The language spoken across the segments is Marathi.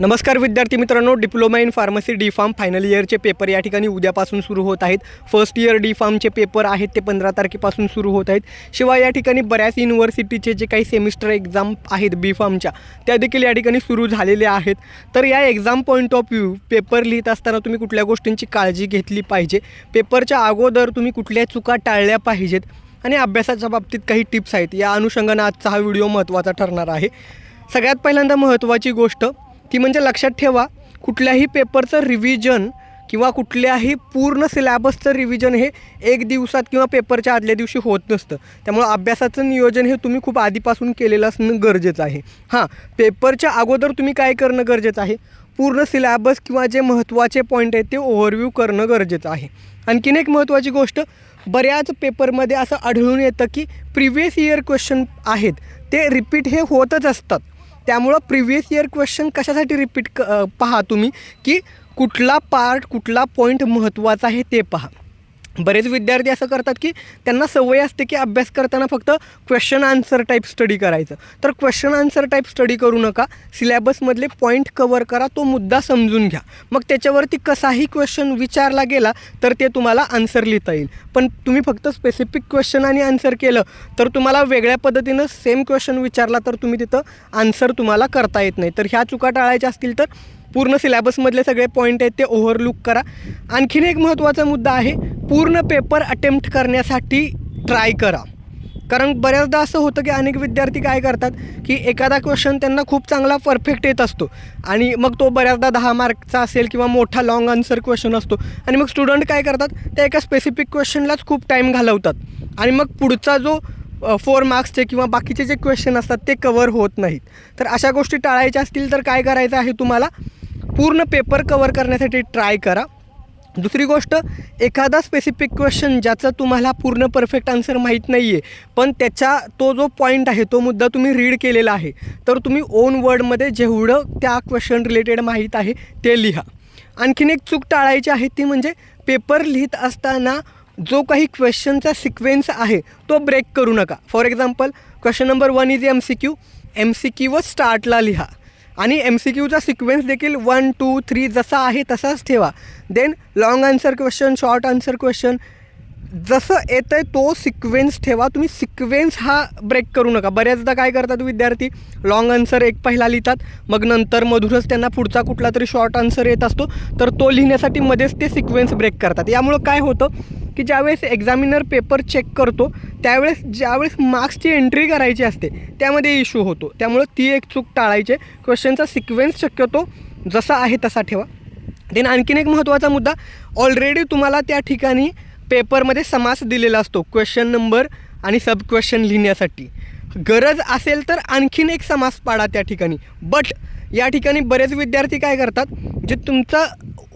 नमस्कार विद्यार्थी मित्रांनो diploma in pharmacy D pharm final इयरचे paper या ठिकाणी उद्यापासून सुरू होत आहेत. फर्स्ट इयर डी फार्मचे पेपर आहेत ते पंधरा तारखेपासून सुरू होत आहेत. शिवाय या ठिकाणी बऱ्याच युनिव्हर्सिटीचे जे काही सेमिस्टर एक्झाम आहेत बी फार्मच्या त्या देखील या ठिकाणी सुरू झालेल्या आहेत. तर या exam point of view paper लिहित असताना तुम्ही कुठल्या गोष्टींची काळजी घेतली पाहिजे? पेपरच्या अगोदर तुम्ही कुठल्या चुका टाळल्या पाहिजेत? आणि अभ्यासाच्या बाबतीत काही टिप्स आहेत. या अनुषंगानं आजचा हा व्हिडिओ महत्त्वाचा ठरणार आहे. सगळ्यात पहिल्यांदा महत्त्वाची गोष्ट ती म्हणजे लक्षात ठेवा कुठल्याही पेपरचं रिव्हिजन किंवा कुठल्याही पूर्ण सिलॅबसचं रिव्हिजन हे एक दिवसात किंवा पेपरच्या आदल्या दिवशी होत नसतं. त्यामुळं अभ्यासाचं नियोजन हे तुम्ही खूप आधीपासून केलेलं असणं गरजेचं आहे. हां पेपरच्या अगोदर तुम्ही काय करणं गरजेचं आहे? पूर्ण सिलॅबस किंवा जे महत्त्वाचे पॉईंट आहेत ते ओव्हरव्ह्यू करणं गरजेचं आहे. आणखीन एक महत्त्वाची गोष्ट बऱ्याच पेपरमध्ये असं आढळून येतं की प्रिव्हियस इयर क्वेश्चन आहेत. ते रिपीट हे होतच असतात. त्यामुळं प्रिव्हियस इयर क्वेश्चन कशासाठी रिपीट क पहा तुम्ही की कुठला पार्ट कुठला पॉईंट महत्त्वाचा आहे ते पहा. बरेच विद्यार्थी असं करतात की त्यांना सवय असते की अभ्यास करताना फक्त क्वेश्चन आन्सर टाईप स्टडी करायचं. तर क्वेश्चन आन्सर टाईप स्टडी करू नका. सिलॅबसमधले पॉईंट कवर करा तो मुद्दा समजून घ्या. मग त्याच्यावरती कसाही क्वेश्चन विचारला गेला तर ते तुम्हाला आन्सर लिहिता येईल. पण तुम्ही फक्त स्पेसिफिक क्वेश्चन आणि आन्सर केलं तर तुम्हाला वेगळ्या पद्धतीनं सेम क्वेश्चन विचारला तर तुम्ही तिथं आन्सर तुम्हाला करता येत नाही. तर ह्या चुका टाळायच्या असतील तर पूर्ण सिलॅबसमधले सगळे पॉईंट आहेत ते ओव्हरलुक करा. आणखीन एक महत्त्वाचा मुद्दा आहे पूर्ण पेपर अटेम्प्ट करण्यासाठी ट्राय करा. कारण बऱ्याचदा असं होतं की अनेक विद्यार्थी काय करतात की एखादा क्वेश्चन त्यांना खूप चांगला परफेक्ट येत असतो. आणि मग तो बऱ्याचदा दहा मार्कचा असेल किंवा मोठा लाँग आन्सर क्वेश्चन असतो. आणि मग स्टुडंट काय करतात त्या एका स्पेसिफिक क्वेश्चनलाच खूप टाईम घालवतात. आणि मग पुढचा जो फोर मार्क्सचे किंवा बाकीचे जे क्वेश्चन असतात ते कवर होत नाहीत. तर अशा गोष्टी टाळायच्या असतील तर काय करायचं आहे तुम्हाला? पूर्ण पेपर कवर करण्यासाठी ट्राय करा. दुसरी गोष्ट एखादा स्पेसिफिक क्वेश्चन ज्याचा तुम्हाला पूर्ण परफेक्ट आन्सर माहीत नाही आहे पण त्याचा तो जो पॉईंट आहे तो मुद्दा तुम्ही रीड केलेला आहे तर तुम्ही ओन वर्डमध्ये जेवढं त्या क्वेश्चन रिलेटेड माहीत आहे ते लिहा. आणखीन एक चूक टाळायची आहे ती म्हणजे पेपर लिहित असताना जो काही क्वेश्चनचा सिक्वेन्स आहे तो ब्रेक करू नका. For example question number one is M C Q M C Q व स्टार्टला लिहा. आणि एम सी क्यूचा सिक्वेन्स देखील वन टू थ्री जसा आहे तसाच ठेवा. Then long answer question short answer question जसं येतं आहे तो सिक्वेन्स ठेवा. तुम्ही सिक्वेन्स हा ब्रेक करू नका. बऱ्याचदा काय करतात विद्यार्थी? लॉंग आन्सर एक पहिला लिहितात. मग नंतर मधूनच त्यांना पुढचा कुठला तरी शॉर्ट आन्सर येत असतो. तर तो लिहिण्यासाठी मध्येच ते सिक्वेन्स ब्रेक करतात. यामुळं काय होतं की ज्यावेळेस एक्झामिनर पेपर चेक करतो त्यावेळेस ज्यावेळेस मार्क्सची एंट्री करायची असते त्यामध्ये इश्यू होतो. त्यामुळं ती एक चूक टाळायची. क्वेश्चनचा सिक्वेन्स शक्यतो जसा आहे तसा ठेवा. देन आणखीन एक महत्त्वाचा मुद्दा ऑलरेडी तुम्हाला त्या ठिकाणी पेपरमध्ये समास दिलेला असतो क्वेश्चन नंबर आणि सब क्वेश्चन लिहिण्यासाठी. गरज असेल तर आणखीन एक समास पाडा त्या ठिकाणी. बट या ठिकाणी बरेच विद्यार्थी काय करतात जे तुमचा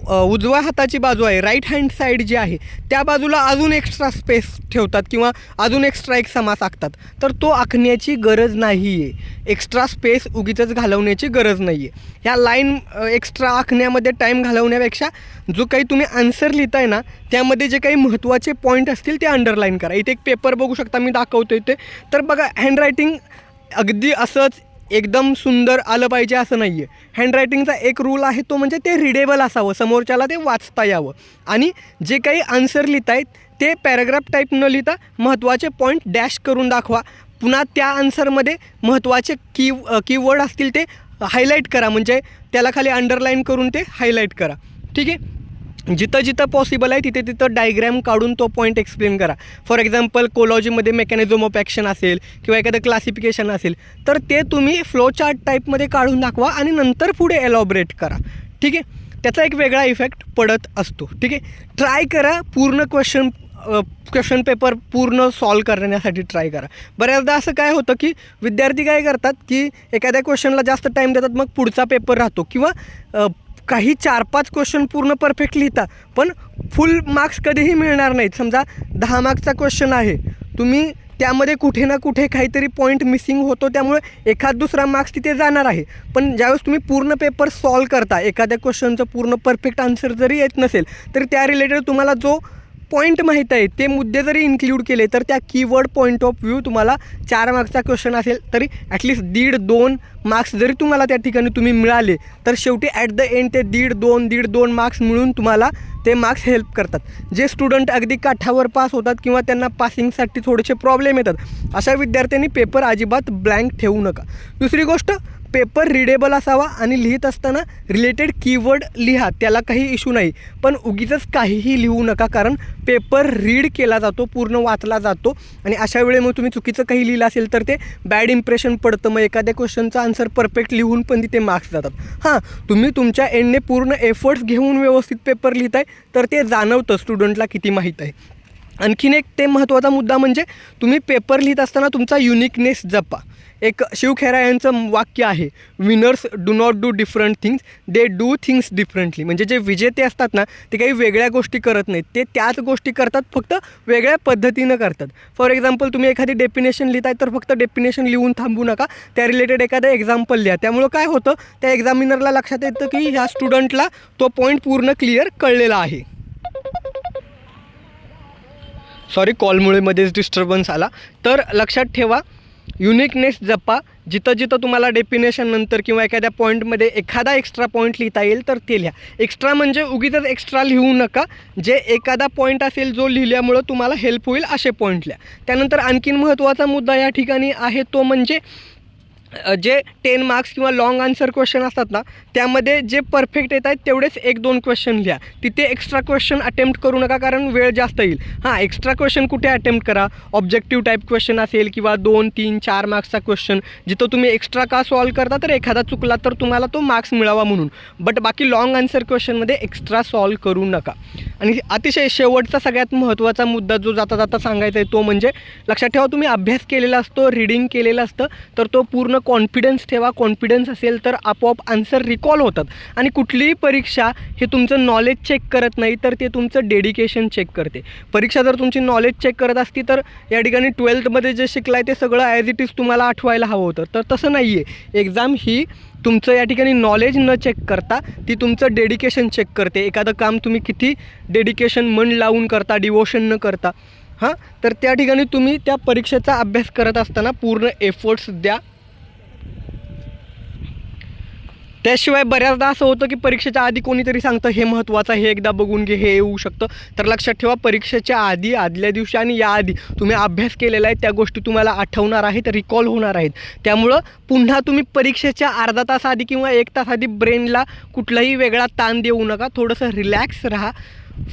उजव्या हाताची बाजू आहे राईट हँड साईड जी आहे त्या बाजूला अजून एक्स्ट्रा स्पेस ठेवतात किंवा अजून एक्स्ट्रा एक समास आखतात. तर तो आखण्याची गरज नाही आहे एक्स्ट्रा स्पेस उगीच घालवण्याची गरज नाही आहे ह्या लाईन एक्स्ट्रा आखण्यामध्ये टाईम घालवण्यापेक्षा जो काही तुम्ही आन्सर लिहिताय ना त्यामध्ये जे काही महत्त्वाचे पॉईंट असतील ते अंडरलाईन करा. इथे एक पेपर बघू शकता मी दाखवतो इथे तर बघा हँडरायटिंग अगदी असंच एकदम सुंदर आलं पाहिजे असं नाही आहे हँडरायटिंगचा एक रूल आहे तो म्हणजे ते रिडेबल असावं समोरच्याला ते वाचता यावं. आणि जे काही आन्सर लिहितायत ते पॅराग्राफ टाईप न लिहिता महत्त्वाचे पॉईंट डॅश करून दाखवा. पुन्हा त्या आन्सरमध्ये महत्त्वाचे की कीवर्ड असतील ते हायलाईट करा. म्हणजे त्याला खाली अंडरलाईन करून ते हायलाईट करा. ठीक आहे? जिथं जिथं पॉसिबल आहे तिथे तिथं डायग्रॅम काढून तो पॉईंट एक्सप्लेन करा. फॉर एक्झाम्पल कोलॉजीमध्ये मेकॅनिझम ऑफ ॲक्शन असेल किंवा एखादं क्लासिफिकेशन असेल तर ते तुम्ही फ्लो चार्ट टाईपमध्ये काढून दाखवा आणि नंतर पुढे एलॉबरेट करा. ठीक आहे? त्याचा एक वेगळा इफेक्ट पडत असतो. ठीक आहे? ट्राय करा पूर्ण क्वेश्चन क्वेश्चन पेपर पूर्ण सॉल्व करण्यासाठी ट्राय करा. बऱ्याचदा असं काय होतं की विद्यार्थी काय करतात की एखाद्या क्वेश्चनला जास्त टाईम देतात मग पुढचा पेपर राहतो. किंवा काही चार पाच क्वेश्चन पूर्ण परफेक्ट लिहिता पण फुल मार्क्स कधीही मिळणार नाहीत. समजा दहा मार्क्सचा क्वेश्चन आहे. तुम्ही त्यामध्ये कुठे ना कुठे काहीतरी पॉईंट मिसिंग होतो त्यामुळे एखाद दुसरा मार्क्स तिथे जाणार आहे. पण ज्यावेळेस तुम्ही पूर्ण पेपर सॉल्व करता एखाद्या क्वेश्चनचं पूर्ण परफेक्ट आन्सर जरी येत नसेल तरी त्या रिलेटेड तुम्हाला जो पॉईंट माहीत आहे ते मुद्दे जरी इन्क्ल्यूड केले तर त्या कीवर्ड पॉईंट ऑफ व्ह्यू तुम्हाला चार मार्क्सचा क्वेश्चन असेल तरी ॲटलिस्ट दीड दोन मार्क्स जरी तुम्हाला त्या ठिकाणी तुम्ही मिळाले तर शेवटी ॲट द एंड ते दीड दोन दीड दोन मार्क्स मिळून तुम्हाला ते मार्क्स हेल्प करतात. जे स्टुडंट अगदी काठावर पास होतात किंवा त्यांना पासिंगसाठी थोडेसे प्रॉब्लेम येतात अशा विद्यार्थ्यांनी पेपर अजिबात ब्लँक ठेवू नका. दुसरी गोष्ट पेपर रिडेबल असावा आणि लिहित असताना रिलेटेड कीवर्ड लिहा त्याला काही इशू नाही. पण उगीच काहीही लिहू नका कारण पेपर रीड केला जातो पूर्ण वाचला जातो. आणि अशा वेळी मग तुम्ही चुकीचं काही लिहिलं असेल तर ते बॅड इम्प्रेशन पडतं. मग एखाद्या क्वेश्चनचा आन्सर परफेक्ट लिहून पण तिथे मार्क्स जातात. हां तुम्ही तुमच्या एंडने पूर्ण एफर्ट्स घेऊन व्यवस्थित पेपर लिहिताय तर ते जाणवतं स्टुडंटला किती माहीत आहे. आणखीन एक ते महत्त्वाचा मुद्दा म्हणजे तुम्ही पेपर लिहित असताना तुमचा युनिकनेस जपा. एक शिव खेरा यांचं वाक्य आहे winners do not do different things they do things differently म्हणजे जे विजेते असतात ना ते काही वेगळ्या गोष्टी करत नाहीत. ते त्याच गोष्टी करतात फक्त वेगळ्या पद्धतीनं करतात. फॉर एक्झाम्पल तुम्ही एखादी डेफिनेशन लिहिताय तर फक्त डेफिनेशन लिहून थांबू नका. त्या रिलेटेड एखादं एक्झाम्पल लिहा. त्यामुळं काय होतं त्या एक्झामिनरला लक्षात येतं की ह्या स्टुडंटला तो पॉईंट पूर्ण क्लिअर कळलेला आहे. सॉरी कॉलमुळे मध्येच डिस्टर्बन्स आला. तर लक्षात ठेवा युनिकनेस जपा. जिथं जिथं तुम्हाला डेफिनेशन नंतर किंवा एखाद्या पॉईंटमध्ये एखादा एक्स्ट्रा पॉईंट लिहिता येईल तर ते लिहा. एक्स्ट्रा म्हणजे उगीच एक्स्ट्रा लिहू नका. जे एखादा पॉईंट असेल जो लिहिल्यामुळं तुम्हाला हेल्प होईल असे पॉईंट लिहा. त्यानंतर आणखीन महत्त्वाचा मुद्दा या ठिकाणी आहे तो म्हणजे जे टेन मार्क्स किंवा लॉंग आन्सर क्वेश्चन असतात ना त्यामध्ये जे परफेक्ट येत आहेत तेवढेच एक दोन क्वेश्चन लिहा तिथे एक्स्ट्रा क्वेश्चन अटेम्प्ट करू नका कारण वेळ जास्त येईल. हां एक्स्ट्रा क्वेश्चन कुठे अटेम्प्ट करा? ऑब्जेक्टिव्ह टाईप क्वेश्चन असेल किंवा दोन तीन चार मार्क्सचा क्वेश्चन जिथं तुम्ही एक्स्ट्रा का सॉल्व करता तर एखादा चुकला तर तुम्हाला तो मार्क्स मिळावा म्हणून. बट बाकी लॉंग आन्सर क्वेश्चनमध्ये एक्स्ट्रा सॉल्व करू नका. आणि अतिशय शेवटचा सगळ्यात महत्त्वाचा मुद्दा जो जाता जाता सांगायचा आहे तो म्हणजे लक्षात ठेवा तुम्ही अभ्यास केलेला असतो रिडिंग केलेलं असतं तर तो पूर्ण कॉन्फिडन्स ठेवा. कॉन्फिडन्स असेल तर आपोआप आन्सर रिकॉल होतात. आणि कुठलीही परीक्षा हे तुमचं नॉलेज चेक करत नाही तर ते तुमचं डेडिकेशन चेक करते. परीक्षा जर तुमची नॉलेज चेक करत असती तर या ठिकाणी ट्वेल्थमध्ये जे शिकलाय ते सगळं ॲज इट इज तुम्हाला आठवायला हवं होतं. तर तसं नाही आहे एक्झाम ही तुमचं या ठिकाणी नॉलेज न चेक करता ती तुमचं डेडिकेशन चेक करते. एखादं काम तुम्ही किती डेडिकेशन मन लावून करता डिवोशन न करता. हां? तर त्या ठिकाणी तुम्ही त्या परीक्षेचा अभ्यास करत असताना पूर्ण एफर्ट्स द्या. त्याशिवाय बऱ्याचदा असं होतं की परीक्षेच्या आधी कोणीतरी सांगतं हे महत्त्वाचं आहे, हे एकदा बघून घे हे येऊ शकतं. तर लक्षात ठेवा परीक्षेच्या आधी आदल्या दिवशी आणि याआधी तुम्ही अभ्यास केलेला आहे त्या गोष्टी तुम्हाला आठवणार आहेत रिकॉल होणार आहेत. त्यामुळं पुन्हा तुम्ही परीक्षेच्या अर्धा तास आधी किंवा एक तास आधी ब्रेनला कुठलाही वेगळा ताण देऊ नका. थोडंसं रिलॅक्स राहा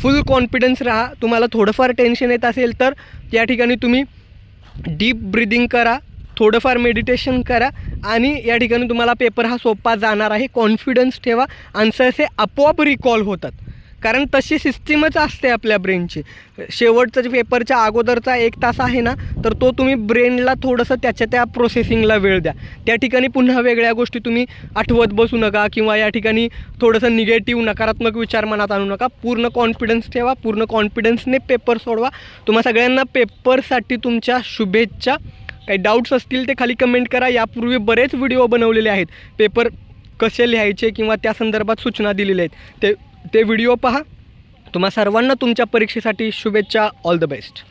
फुल कॉन्फिडन्स राहा. तुम्हाला थोडंफार टेन्शन येत असेल तर या ठिकाणी तुम्ही डीप ब्रिदिंग करा. थोडंफार मेडिटेशन करा आणि या ठिकाणी तुम्हाला पेपर हा सोपा जाणार आहे. कॉन्फिडन्स ठेवा. आन्सर्स हे आपोआप रिकॉल होतात. कारण तशी सिस्टीमच असते आपल्या ब्रेनची शेवटचं जे पेपरच्या अगोदरचा एक तास आहे ना तर तो तुम्ही ब्रेनला थोडंसं त्याच्या त्या प्रोसेसिंगला वेळ द्या. त्या ठिकाणी पुन्हा वेगळ्या गोष्टी तुम्ही आठवत बसू नका किंवा या ठिकाणी थोडंसं निगेटिव्ह नकारात्मक विचार मनात आणू नका. पूर्ण कॉन्फिडन्स ठेवा. पूर्ण कॉन्फिडन्सने पेपर सोडवा. तुम्हा सगळ्यांना पेपरसाठी तुमच्या शुभेच्छा. काही डाऊट्स असतील ते खाली कमेंट करा. यापूर्वी बरेच व्हिडिओ बनवलेले आहेत. पेपर कसे लिहायचे किंवा त्या संदर्भात सूचना दिलेल्या आहेत. ते ते व्हिडिओ पहा. तुम्हा सर्वांना तुमच्या परीक्षेसाठी शुभेच्छा. All the best